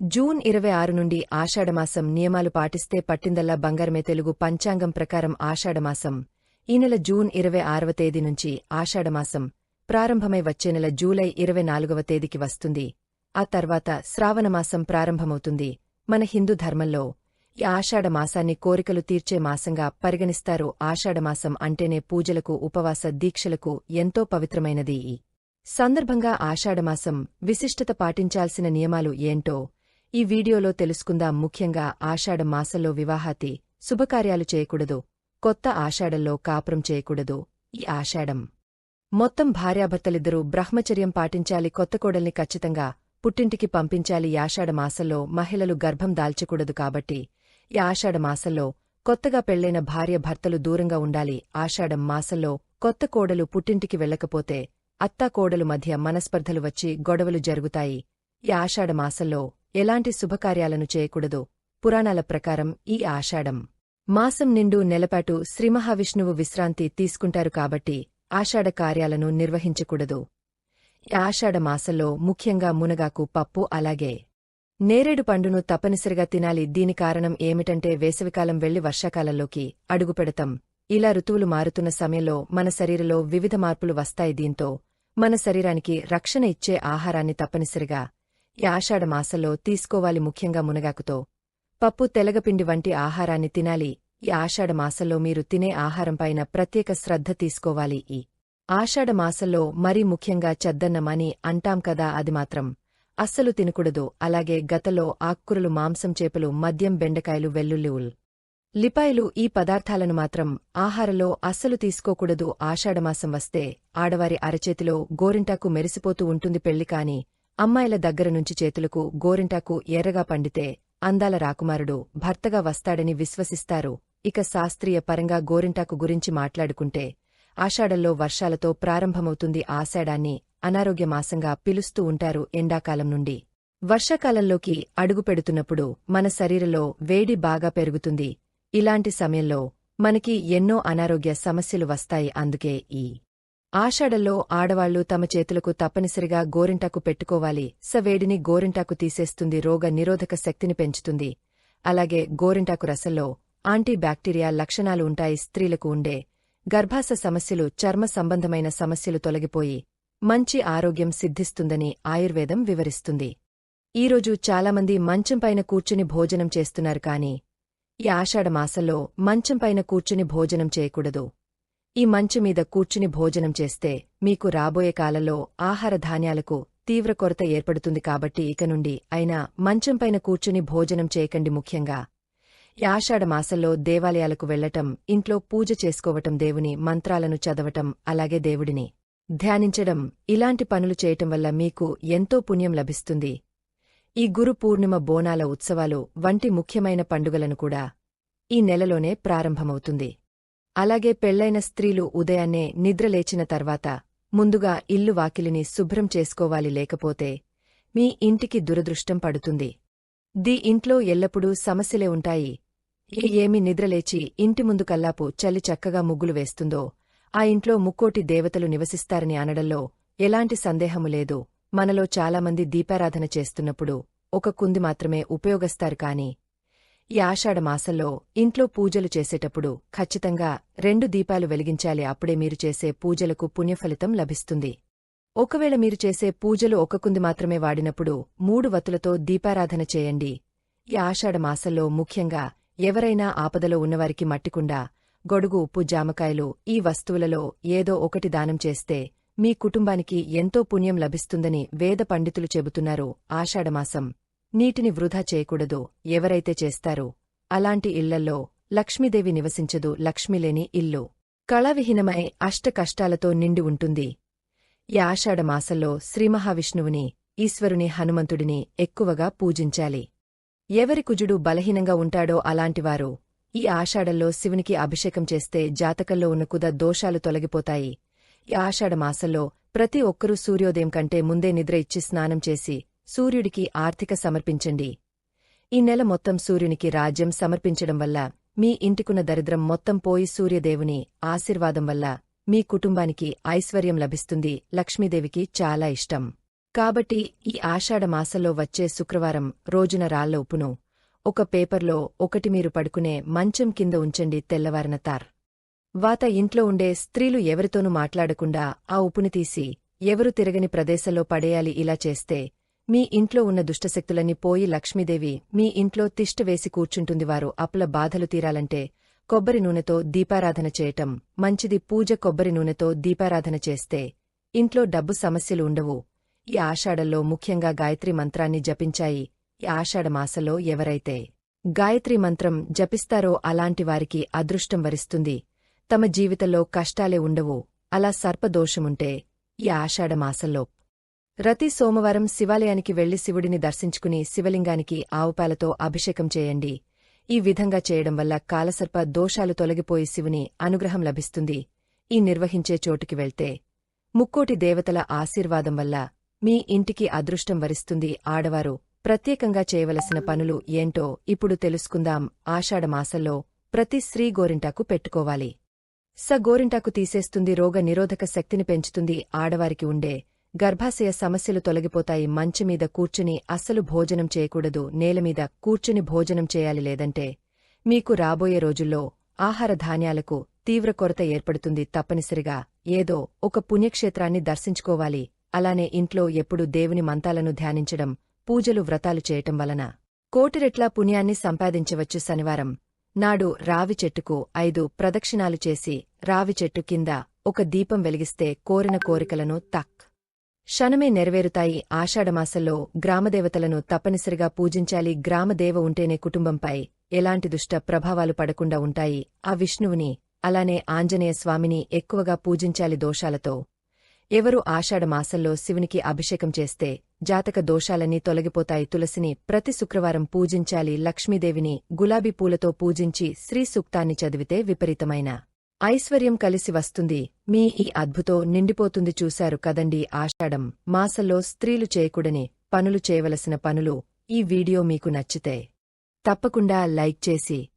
June ఇరవై ఆరు నుండి ఆషాఢమాసం నియమాలు పాటిస్తే పట్టిందల్లా బంగారమే తెలుగు పంచాంగం ప్రకారం ఆషాఢమాసం. ఈ నెల జూన్ ఇరవై ఆరవ తేదీ నుంచి ఆషాఢమాసం ప్రారంభమై వచ్చే నెల జూలై ఇరవై నాలుగవ తేదీకి వస్తుంది. ఆ తర్వాత శ్రావణమాసం ప్రారంభమవుతుంది. మన హిందూ ధర్మంలో ఈ ఆషాఢమాసాన్ని కోరికలు తీర్చే మాసంగా పరిగణిస్తారు ఆషాఢమాసం అంటేనే పూజలకు ఉపవాస దీక్షలకు ఎంతో పవిత్రమైనది. ఈ సందర్భంగా ఆషాఢమాసం విశిష్టత పాటించాల్సిన నియమాలు ఏంటో ఈ వీడియోలో తెలుసుకుందాం. ముఖ్యంగా ఆషాఢ మాసంలో వివాహాతి శుభకార్యాలు చేయకూడదు. కొత్త ఆషాఢంలో కాపురం చేయకూడదు. ఈ ఆషాఢం. మొత్తం భార్యాభర్తలిద్దరూ బ్రహ్మచర్యం పాటించాలి. కొత్త కోడల్ని ఖచ్చితంగా పుట్టింటికి పంపించాలి. ఈ ఆషాఢ మాసంలో మహిళలు గర్భం దాల్చకూడదు కాబట్టి ఈ ఆషాఢ మాసంలో కొత్తగా పెళ్ళైన భార్య భర్తలు దూరంగా ఉండాలి. ఆషాఢం మాసంలో కొత్త కోడలు పుట్టింటికి వెళ్ళకపోతే అత్తా కోడలు మధ్య మనస్పర్ధలు వచ్చి గొడవలు జరుగుతాయి. ఈ ఆషాఢ మాసంలో ఎలాంటి శుభకార్యాలను చేయకూడదో పురాణాల ప్రకారం ఈ ఆషాఢం. మాసం నిండు నెలపాటు శ్రీమహావిష్ణువు విశ్రాంతి తీసుకుంటారు కాబట్టి ఆషాఢ కార్యాలను నిర్వహించకూడదు. ఈ ఆషాఢ మాసంలో ముఖ్యంగా మునగాకు పప్పు అలాగే నేరేడు పండును తప్పనిసరిగా తినాలి. దీని కారణం ఏమిటంటే వేసవికాలం వెళ్ళి వర్షాకాలంలోకి అడుగుపెడతాం ఇలా ఋతువులు మారుతున్న సమయంలో మన శరీరంలో వివిధ మార్పులు వస్తాయి. దీంతో మన శరీరానికి రక్షణ ఇచ్చే ఆహారాన్ని తప్పనిసరిగా ఈ ఆషాఢమాసంలో తీసుకోవాలి ముఖ్యంగా మునగాకుతో. పప్పు తెలగపిండి వంటి ఆహారాన్ని తినాలి. ఈ ఆషాఢమాసంలో మీరు తినే ఆహారంపైన ప్రత్యేక శ్రద్ధ తీసుకోవాలి. ఈ ఆషాఢమాసంలో మరీ ముఖ్యంగా చద్దన్నమని అంటాం కదా అది మాత్రం. అస్సలు తినకూడదు. అలాగే గతలో ఆక్కురలు మాంసం చేపలు మద్యం బెండకాయలు వెల్లుల్లి ఉల్. లిపాయలు ఈ పదార్థాలను మాత్రం ఆహారంలో అస్సలు తీసుకోకూడదు. ఆషాఢమాసం వస్తే ఆడవారి అరచేతిలో గోరింటాకు మెరిసిపోతూ ఉంటుంది పెళ్ళి కాని అమ్మాయిల దగ్గర నుంచి చేతులకు గోరింటాకు ఎర్రగా పండితే అందాల రాకుమారుడు భర్తగా వస్తాడని విశ్వసిస్తారు. ఇక శాస్త్రీయ పరంగా గోరింటాకు గురించి మాట్లాడుకుంటే ఆషాఢంలో వర్షాలతో ప్రారంభమవుతుంది ఆషాఢాన్ని అనారోగ్య మాసంగా పిలుస్తూ ఉంటారు ఎండాకాలం నుండి. వర్షాకాలంలోకి అడుగుపెడుతున్నప్పుడు మన శరీరంలో వేడి బాగా పెరుగుతుంది. ఇలాంటి సమయంలో మనకి ఎన్నో అనారోగ్య సమస్యలు వస్తాయి. అందుకే ఈ ఆషాఢల్లో ఆడవాళ్ళు తమ చేతులకు తప్పనిసరిగా గోరింటాకు పెట్టుకోవాలి. సవేడిని గోరింటాకు తీసేస్తుంది. రోగ నిరోధక శక్తిని పెంచుతుంది. అలాగే గోరింటాకు రసంలో యాంటీ బ్యాక్టీరియా లక్షణాలు ఉంటాయి. స్త్రీలకు ఉండే గర్భాశ సమస్యలు చర్మ సంబంధమైన సమస్యలు తొలగిపోయి మంచి ఆరోగ్యం సిద్ధిస్తుందని ఆయుర్వేదం వివరిస్తుంది. ఈరోజు చాలామంది మంచంపైన కూర్చుని భోజనం చేస్తున్నారు కాని ఈ ఆషాఢమాసంలో మంచంపైన కూర్చుని భోజనం చేయకూడదు. ఈ మంచు మీద కూర్చుని భోజనం చేస్తే మీకు రాబోయే కాలంలో ఆహార ధాన్యాలకు తీవ్ర కొరత ఏర్పడుతుంది కాబట్టి ఇక నుండి అయినా మంచంపైన కూర్చుని భోజనం చేయకండి ముఖ్యంగా. ఈ మాసంలో దేవాలయాలకు వెళ్ళటం ఇంట్లో పూజ చేసుకోవటం దేవుని మంత్రాలను చదవటం అలాగే దేవుడిని ధ్యానించడం ఇలాంటి పనులు చేయటం వల్ల మీకు ఎంతో పుణ్యం లభిస్తుంది. ఈ గురు పూర్ణిమ బోనాల ఉత్సవాలు వంటి ముఖ్యమైన పండుగలను కూడా ఈ నెలలోనే ప్రారంభమవుతుంది. అలాగే పెళ్ళైన స్త్రీలు ఉదయాన్నే నిద్రలేచిన తర్వాత ముందుగా ఇల్లు వాకిలిని శుభ్రం చేసుకోవాలి లేకపోతే మీ ఇంటికి దురదృష్టం పడుతుంది. ది ఇంట్లో ఎల్లప్పుడూ సమస్యలే ఉంటాయి. ఏ ఏమి నిద్రలేచి ఇంటి ముందు కల్లాపు చలి చక్కగా ముగ్గులు వేస్తుందో ఆ ఇంట్లో ముక్కోటి దేవతలు నివసిస్తారని అనడంలో ఎలాంటి సందేహము లేదు. మనలో చాలామంది దీపారాధన చేస్తున్నప్పుడు ఒక కుంది మాత్రమే ఉపయోగిస్తారు కాని ఈ ఆషాఢమాసంలో ఇంట్లో పూజలు చేసేటప్పుడు ఖచ్చితంగా రెండు దీపాలు వెలిగించాలి. అప్పుడే మీరు చేసే పూజలకు పుణ్యఫలితం లభిస్తుంది. ఒకవేళ మీరు చేసే పూజలు ఒక కుంది మాత్రమే వాడినప్పుడు మూడు వతులతో దీపారాధన చేయండి. ఈ ఆషాఢమాసంలో ముఖ్యంగా ఎవరైనా ఆపదలో ఉన్నవారికి మట్టికుండా గొడుగు ఉప్పు జామకాయలు ఈ వస్తువులలో ఏదో ఒకటి దానం చేస్తే మీ కుటుంబానికి ఎంతో పుణ్యం లభిస్తుందని వేద పండితులు చెబుతున్నారు ఆషాఢమాసం నీటిని వృధా చేయకూడదు. ఎవరైతే చేస్తారో అలాంటి ఇళ్ళలో లక్ష్మీదేవి నివసించదు. లక్ష్మిలేని ఇల్లు. కళావిహీనమై అష్ట కష్టాలతో నిండి ఉంటుంది. ఈ ఆషాఢమాసంలో శ్రీమహావిష్ణువుని ఈశ్వరుని హనుమంతుడిని ఎక్కువగా పూజించాలి. ఎవరి కుజుడు బలహీనంగా ఉంటాడో అలాంటివారు ఈ ఆషాఢంలో శివునికి అభిషేకం చేస్తే జాతకంలో ఉన్న కుద దోషాలు తొలగిపోతాయి. ఈ ఆషాఢమాసంలో ప్రతి ఒక్కరూ సూర్యోదయం కంటే ముందే నిద్ర ఇచ్చి స్నానం చేసి సూర్యుడికి ఆర్థిక సమర్పించండి. ఈ నెల మొత్తం సూర్యునికి రాజ్యం సమర్పించడం వల్ల మీ ఇంటికున్న దరిద్రం మొత్తం పోయి సూర్యదేవుని ఆశీర్వాదం వల్ల మీ కుటుంబానికి ఐశ్వర్యం లభిస్తుంది. లక్ష్మీదేవికి చాలా ఇష్టం. కాబట్టి ఈ ఆషాఢమాసంలో వచ్చే శుక్రవారం రోజున రాళ్ళ ఉప్పును ఒక పేపర్లో ఒకటి మీరు పడుకునే మంచం కింద ఉంచండి తెల్లవారిన తార్. వాత ఇంట్లో ఉండే స్త్రీలు ఎవరితోనూ మాట్లాడకుండా ఆ ఉప్పుని తీసి ఎవరు తిరగని ప్రదేశంలో పడేయాలి ఇలా చేస్తే మీ ఇంట్లో ఉన్న దుష్టశక్తులన్నీ పోయి లక్ష్మీదేవి మీ ఇంట్లో తిష్ట వేసి కూర్చుంటుంది వారు అప్పుల బాధలు తీరాలంటే కొబ్బరి నూనెతో దీపారాధన చేయటం మంచిది. పూజ కొబ్బరి నూనెతో దీపారాధన చేస్తే ఇంట్లో డబ్బు సమస్యలు ఉండవు. ఈ ఆషాఢంలో ముఖ్యంగా గాయత్రి మంత్రాన్ని జపించాయి. ఈ ఆషాఢమాసలో ఎవరైతే గాయత్రి మంత్రం జపిస్తారో అలాంటి వారికి అదృష్టం వరిస్తుంది. తమ జీవితంలో కష్టాలే ఉండవు. అలా సర్పదోషముంటే ఈ ఆషాఢ రతి సోమవారం శివాలయానికి వెళ్ళి శివుడిని దర్శించుకుని శివలింగానికి ఆవుపాలతో అభిషేకం చేయండి. ఈ విధంగా చేయడం వల్ల కాలసర్ప దోషాలు తొలగిపోయి శివుని అనుగ్రహం లభిస్తుంది. ఈ నిర్వహించే చోటుకి వెళ్తే. ముక్కోటి దేవతల ఆశీర్వాదం వల్ల మీ ఇంటికి అదృష్టం వరిస్తుంది ఆడవారు. ప్రత్యేకంగా చేయవలసిన పనులు ఏంటో ఇప్పుడు తెలుసుకుందాం. ఆషాఢమాసంలో ప్రతి స్త్రీ గోరింటాకు పెట్టుకోవాలి. స గోరింటాకు తీసేస్తుంది రోగ నిరోధక శక్తిని పెంచుతుంది ఆడవారికి ఉండే గర్భాశయ సమస్యలు తొలగిపోతాయి. మంచమీద కూర్చుని అస్సలు భోజనం చేయకూడదు. నేలమీద కూర్చుని భోజనం చేయాలి లేదంటే మీకు రాబోయే రోజుల్లో ఆహార ధాన్యాలకు తీవ్ర కొరత ఏర్పడుతుంది. తప్పనిసరిగా ఏదో ఒక పుణ్యక్షేత్రాన్ని దర్శించుకోవాలి. అలానే ఇంట్లో ఎప్పుడు దేవుని మంతాలను ధ్యానించడం పూజలు వ్రతాలు చేయటం వలన కోటిరెట్లా పుణ్యాన్ని సంపాదించవచ్చు శనివారం. నాడు రావి చెట్టుకు ఐదు ప్రదక్షిణాలు చేసి రావి చెట్టు కింద ఒక దీపం వెలిగిస్తే కోరిన కోరికలను తక్ క్షణమే నెరవేరుతాయి ఆషాఢమాసంలో గ్రామదేవతలను తప్పనిసరిగా పూజించాలి. గ్రామదేవ ఉంటేనే కుటుంబంపై ఎలాంటి దుష్ట ప్రభావాలు పడకుండా ఉంటాయి. ఆ విష్ణువుని అలానే ఆంజనేయ స్వామిని ఎక్కువగా పూజించాలి దోషాలతో. ఎవరు ఆషాఢమాసంలో శివునికి అభిషేకం చేస్తే జాతక దోషాలన్నీ తొలగిపోతాయి. తులసిని ప్రతి శుక్రవారం పూజించాలి. లక్ష్మీదేవిని గులాబీ పూలతో పూజించి శ్రీ సూక్తాన్ని చదివితే విపరీతమైన ఐశ్వర్యం కలిసి వస్తుంది. మీ ఈ అద్భుతో నిండిపోతుంది చూశారు కదండి ఆషాఢం. మాసంలో స్త్రీలు చేయకూడని పనులు చేయవలసిన పనులు ఈ వీడియో మీకు నచ్చితే తప్పకుండా లైక్ చేసి